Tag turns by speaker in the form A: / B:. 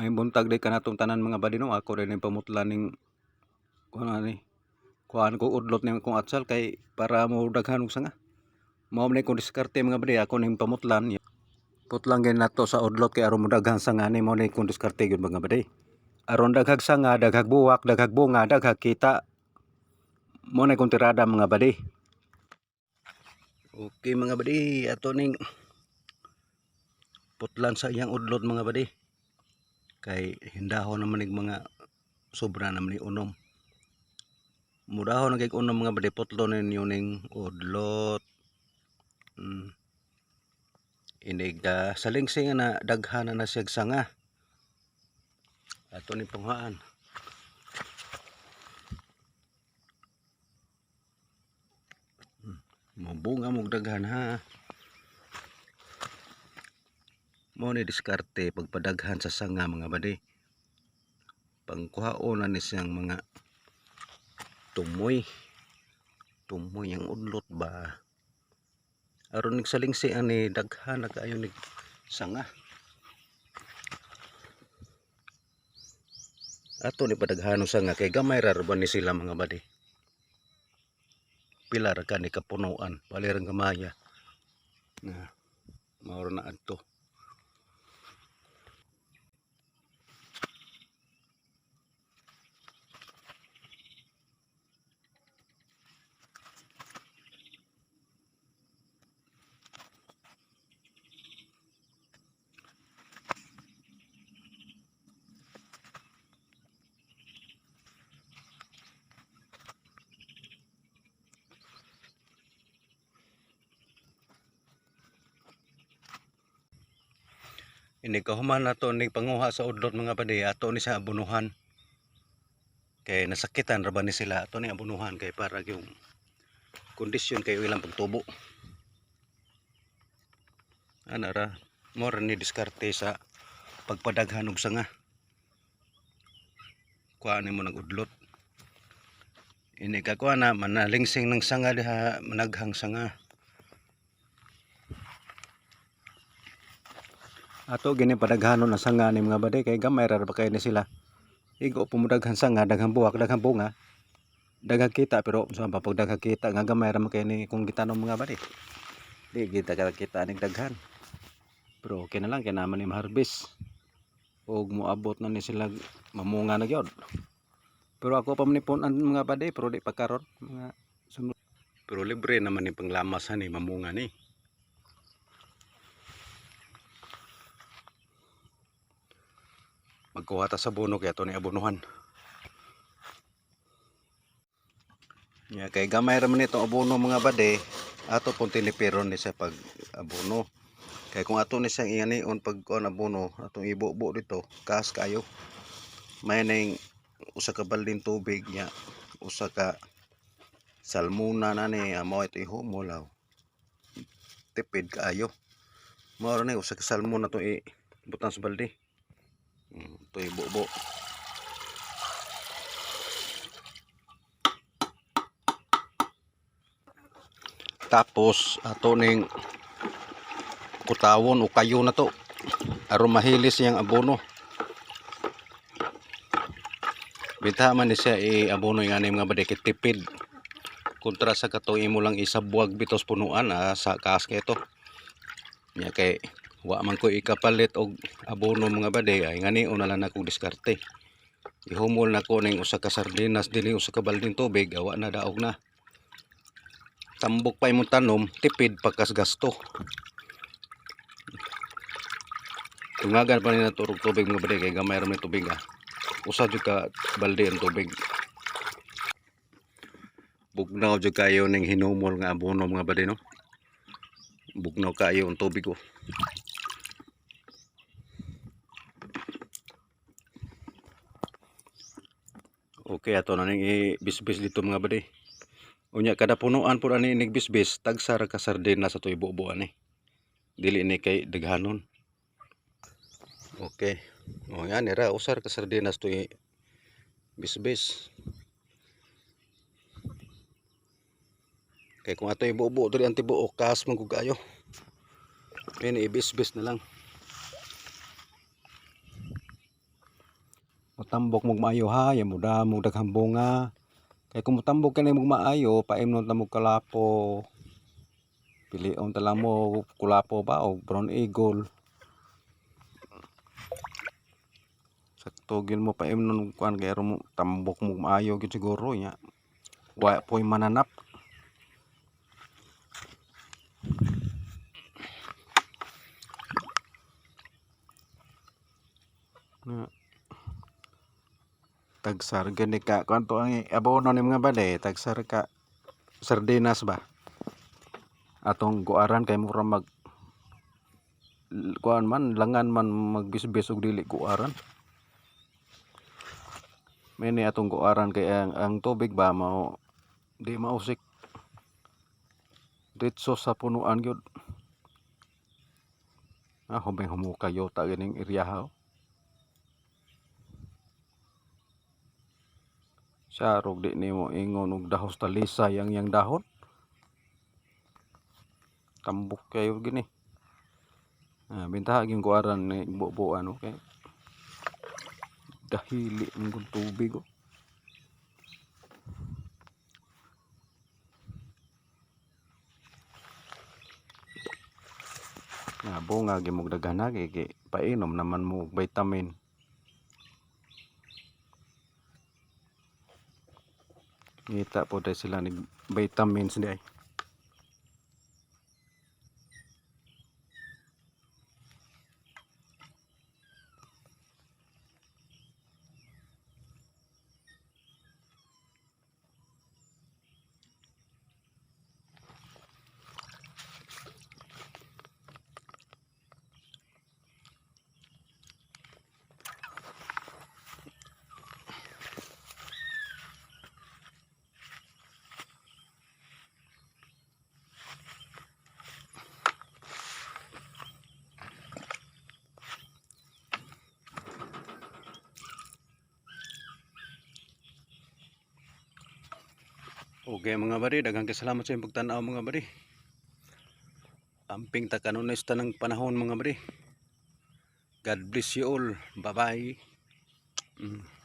A: may buntag di kanatong tanan mga badino ako rin yung pamutlan ning kuan ani kuan ko udlot ning kong atsal kay para mo daghan og sanga. Mao man kong diskarte mga badi ako ning pamutlan putlang gin nato sa udlot kay aron mo daghan sanga ni mo ni kong diskarte gyud mga badi. Aron daghag sanga daghag buwak daghag bunga daghag kita mo na kong tirada mga badi. Okay mga badi ato ning putlan sa iyang udlot mga badi kay hindahon naman ning mga sobra naman ni unom. Mudahon na kay unom mga badi putlo ninyo ning udlot. Mm. inig uh, sa lingsing na daghan na siya sanga. Ato ni panghaan mabunga mo daghan ha mo ni diskarte pagpadaghan sa sanga mga badi. Pangkuhaon na ni siyang mga tumoy. Tumoy ang udlot ba? Aron nagsalingsi ani daghan na kaayo nig sanga. Ato ni padaghanon sanga kay gamay ra ni sila mga badi? Pila ra ka ni kapunuan palirang gamaya. Na mauro na adto Ini kahuman nato ni panguha sa udlot mga padi ato ni sa abunuhan. Kay nasakitan ra ni sila ato ni abunuhan kay para yung kondisyon kay ilang pagtubo. Ana ra mo ra ni diskarte sa pagpadaghan og sanga. Kuha ni mo ng udlot. Ini ka kuha na manalingsing ng sanga diha managhang sanga. Ato gini padaghanon na sanga ni mga bade kay gamay ra ba kay ni sila. Igo pumudaghan sanga daghang buwak daghang bunga. Daghang kita pero sa pag daghang kita nga gamay ra kay ni kung gitanom mga bade. Di kita ka kita ning daghan. Pero okay na lang kay naman ni harvest og moabot na ni sila mamunga na gyud. Pero ako pa manipon ang mga bade pero di pa karon mga sunod pero libre naman ni panglamas ni mamunga ni magkuha ta sa buno kaya ni abunuhan. Ya kay gamay ra man itong abono mga bade ato pun tinipiron ni sa pag abono kay kung ato ni siyang iyan on pag kuan abono atong ibubo dito kas kayo. May ning usa ka balding tubig nya usa ka salmuna na ni amo ito ihumulaw tipid kaayo. Mao ni usa ka salmon na to i butang sa balde. Hmm, ito yung bubo. Tapos ato ning kutawon o kayo na to. Aron mahilis yang abono. Bita man ni siya i-abono yung aning mga badikit tipid. Kontra sa kato imo lang isabuag bitos punuan ah, sa ito. Nya kay wa man ko ikapalit og abono mga bade ay ngani una lang akong diskarte. Ihumol na ko ning usa ka sardinas dili usa ka balding tubig awa na daog na. Tambok pa imong tanom tipid pagkas gasto. Tungagan pa ni naturog tubig mga bade kay gamay ra may tubig ah. Usa jud ka balde ang tubig. Bugnaw jud kayo ning hinumol nga abono mga bade no? Bugnaw kayo ang tubig ko Okay, ato na ning ibisbis dito mga bade. Unya kada punuan pud ani ning bisbis tagsa ra ka sardinas sa tuyo buo ani. Dili ni kay daghanon. Okay. O yan era usar ka sardinas to bisbis. Kay kung ato ibuo-buo diri ang tibuo kas man kayo. Ini ibisbis na lang. Tambok mo maayo ha, ya mo damo daghang bunga. Kay kung mutambok ka na mo maayo, paimnon ta mo kalapo. Pilion ta lang mo kulapo ba o brown eagle. Sakto gil mo paimnon kuan kay mo tambok mo maayo gid siguro nya. Wa po'y mananap. Na tagsar gani ka. Kuan to ang abono ni mga bade tagsar ka. Sardinas ba? Atong guaran kay mura mag kuan man langan man magbisbis og dili guaran Mini atong guaran kay ang, ang tubig ba mao di mausik. Ditso sa punuan gyud. Ah humay humukayo ta ganing iriyaha Siya rog di nimo ingon og dahos talisay ang yang dahon. Tambok kayo gini. Ah, bintaha gyud kuaran ni bubuan okay. Dahili ang tubig oh. Na bunga gimog daghan kay kay painom naman mo vitamin. Ngita po dahil sila ni vitamins di ay. Okay mga bari, daghang kasalamat sa inyong pagtanaw mga bari. Amping takanunis tanang panahon mga bari. God bless you all. Bye-bye. Mm.